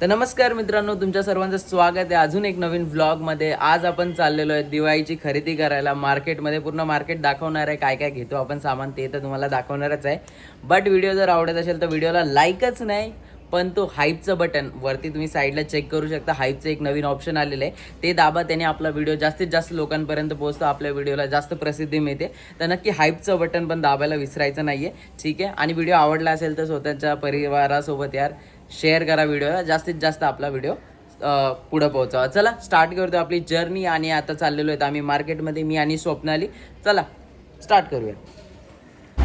तर नमस्कार मित्रांनो तुमच्या सर्वांचं स्वागत आहे. अजून एक नवीन व्लॉगमध्ये आज आपण चाललेलो आहे दिवाळीची खरेदी करायला. मार्केटमध्ये पूर्ण मार्केट दाखवणार आहे. काय काय घेतो आपण सामान ते तर तुम्हाला दाखवणारच आहे. बट व्हिडिओ जर आवडत असेल तर व्हिडिओला लाईकच नाही पण तो हाईपचं बटन वरती तुम्ही साईडला चेक करू शकता. हाईपचं एक नवीन ऑप्शन आलेलं आहे. ते दाबा त्याने आपला व्हिडिओ जास्तीत जास्त लोकांपर्यंत पोहोचतो. आपल्या व्हिडिओला जास्त प्रसिद्धी मिळते. तर नक्की हाईपचं बटन पण दाबायला विसरायचं नाही आहे ठीक आहे? आणि व्हिडिओ आवडला असेल तर स्वतःच्या परिवारासोबत यार. शेअर करा व्हिडिओला जास्तीत जास्त आपला व्हिडिओ पुढं पोहोचावा. चला स्टार्ट करतो आपली जर्नी आणि आता चाललेलो आहेत आम्ही मार्केटमध्ये मी आणि स्वप्नाली चला स्टार्ट करूया.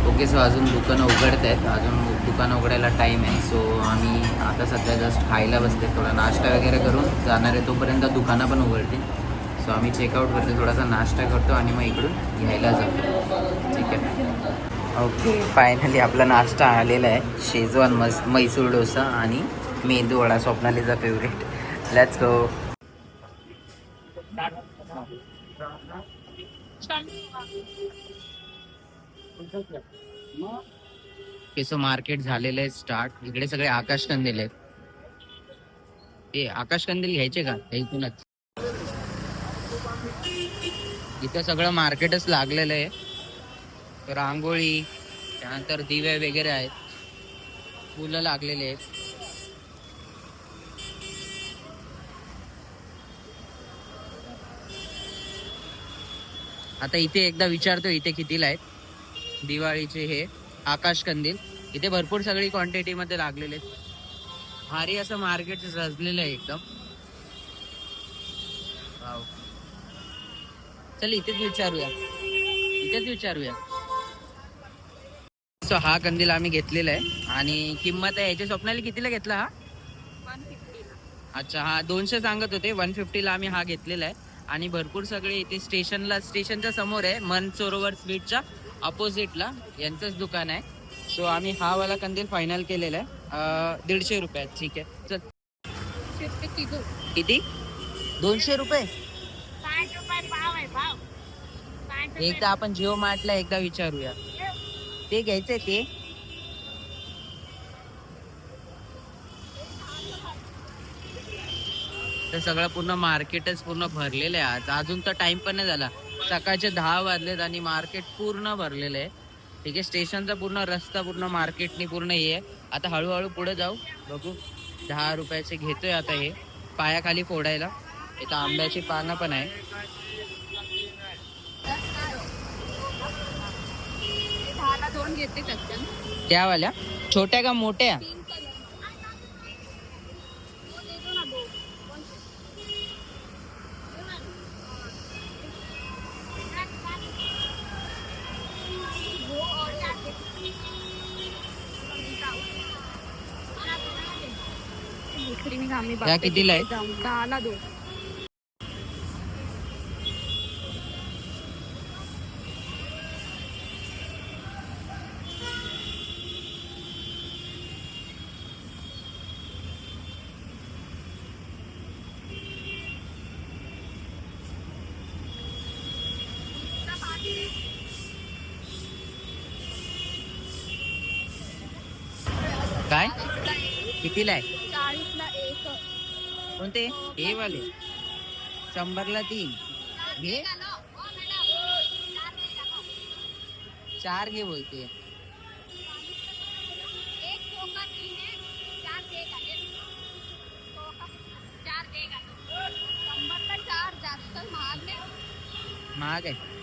ओके सो अजून दुकानं उघडत आहेत. अजून दुकानं उघडायला टाईम आहे. सो आम्ही आता सध्या जस्ट खायला बसते थोडा नाश्ता वगैरे करून जाणार आहे. तोपर्यंत दुकानं पण उघडतील. सो आम्ही चेकआउट करतो थोडासा नाश्ता करतो आणि मग इकडून घ्यायला जातो ठीक आहे? ओके. फायनली आपला नाश्ता आलेला आहे. शेजवान मस मैसूर डोसा आणि मेंदू वडा स्वप्नालीचा फेवरेट लेट्स गो केसो मार्केट झालेलं आहे स्टार्ट इकडे सगळे आकाश कंदील आहेत. ते आकाश कंदील घ्यायचे का? इथूनच. इथं सगळं मार्केटच लागलेलं आहे. रांगोळी त्यानंतर दिवे वगैरे आहेत. फुलं लागलेले आहेत. आता इथे एकदा विचारतो इथे कितीला आहेत. दिवाळीचे हे आकाश कंदील. इथे भरपूर सगळी क्वांटिटी मध्ये लागलेले आहेत. भारी असं मार्केट सजलेलं आहे एकदम. चल इथेच विचारूया. इथेच विचारूया. सो हा कंदील आम्ही घेतलेला आहे. आणि किंमत आहे याच्या स्वप्नाली कितीला घेतला हा? अच्छा हा दोनशे सांगत होते. वन फिफ्टीला आम्ही हा घेतलेला आहे. आणि भरपूर सगळे इथे स्टेशनला स्टेशनच्या समोर आहे मन सरोवर स्वीटच्या अपोजिटला यांचंच दुकान आहे. सो आम्ही हा वाला कंदील फायनल केलेला आहे. दीडशे रुपयात. ठीक आहे. चल. किती? दोनशे रुपये एकदा आपण जिओ मार्टला एकदा विचारूया. ते घ्यायचंय ते. तर सगळं पूर्ण मार्केटच पूर्ण भरलेलं आहे आज. अजून तर टाइम पण नाही झाला. सकाळचे दहा वाजलेत आणि मार्केट पूर्ण भरलेलं आहे. ठीक आहे स्टेशनचा पूर्ण रस्ता पूर्ण मार्केटनी पूर्ण हे आहे. आता हळूहळू पुढे जाऊ. बघू. दहा रुपयाचे घेतोय आता हे. पायाखाली फोडायला. इथं आंब्याची पानं पण आहे. दोन घेते त्याच्यात त्या वाल्या छोट्या का मोठ्या तीन कलर हो देतो ना दो। दुसरी मी घामी त्या कितीला आहे? दहाला दो। काय? कितीला आहे? चाळीसला एक. कोणते? हे वाले. शंभरला तीन. घे. चार घे बोलते. महाग आहे.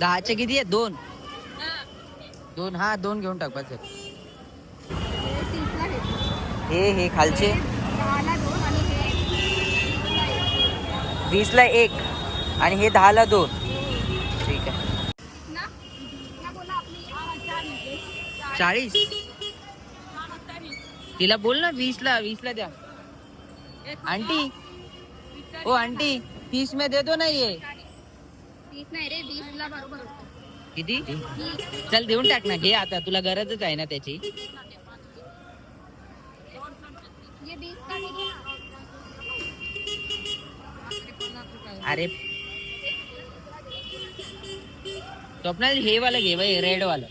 दहाचे किती आहे दोन. दोन. हा दोन घेऊन टाक बस हे. हे खालचे. वीसला एक आणि हे दहाला दोन. ठीक आहे. चाळीस? तिला बोल ना वीसला वीसला द्या. आंटी. ओ आंटी तीस में दे दो ना ये. तीस नाही रे वीस ला बरोबर होतं. किती? वीस. चल देऊन टाक ना. घे आता तुला गरजच आहे ना त्याची. अरे. स्वप्नाली हे वाला घे बाई रेड वाला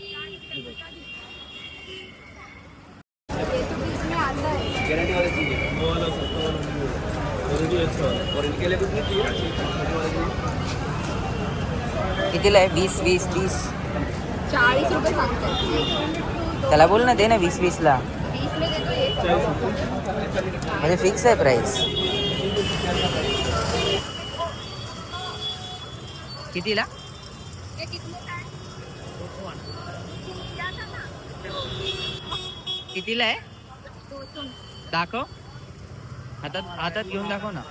कितीला आहे वीस वीस तीस। चाळीस रुपये सांगतात त्याला बोल ना दे ना वीस वीसला वीस में देतो एक। म्हणजे फिक्स आहे प्राइस कितीला ये कितने का है? कितीला आहे दो सौ। दाखव. हातात हातात घेऊन दाखव ना.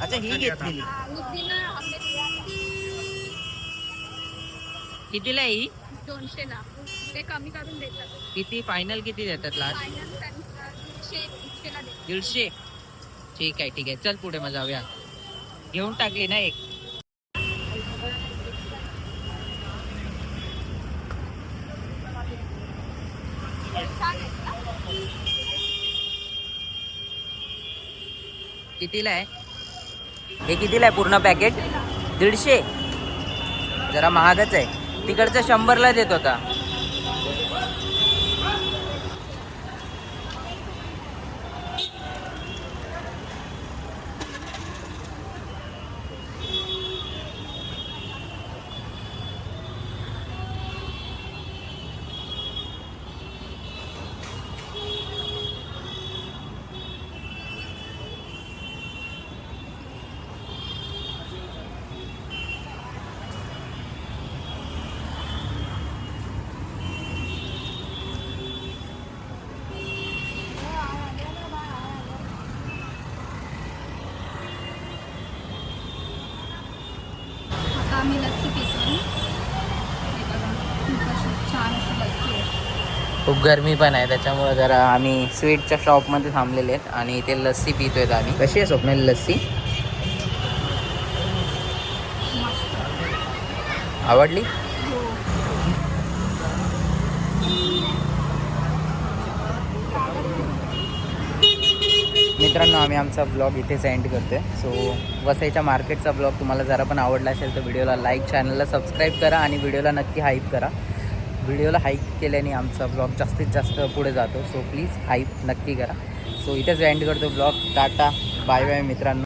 अच्छा ही घेतलेली. कितीला आहे ही? दोनशे ला ते कमी करून देतात. किती? फायनल किती देतात लास्ट फायनल त्यांचा दीडशे दीडशेला देतात. दीडशे. ठीक आहे ठीक आहे. चल पुढे मग जाऊया. घेऊन टाकली ना एक. कितीला आहे? हे कितीला आहे पूर्ण पॅकेट दीडशे? जरा महागच आहे. तिकडचं शंभरला देत होता आम्ही लस्सी पितो. छान अशी लस्सी आहे. खूप गरमी पण आहे त्याच्यामुळे जरा आम्ही स्वीटच्या शॉपमध्ये थांबलेले आहेत आणि इथे लस्सी पितोय आम्ही. कशी आहे स्वप्नाली लस्सी? आवडली? मित्रांनो आम्ही आमचा ब्लॉग इथेच एंड करतोय. सो वसईच्या मार्केटचा ब्लॉग तुम्हाला जरा पण आवडला असेल तर व्हिडिओला लाईक चॅनलला सबस्क्राईब करा आणि व्हिडिओला नक्की हाईप करा. व्हिडिओला हाईप केल्याने आमचा ब्लॉग जास्तीत जास्त पुढे जातो. सो प्लीज हाईप नक्की करा. सो इथेच एंड करतो ब्लॉग टाटा बाय बाय मित्रांनो.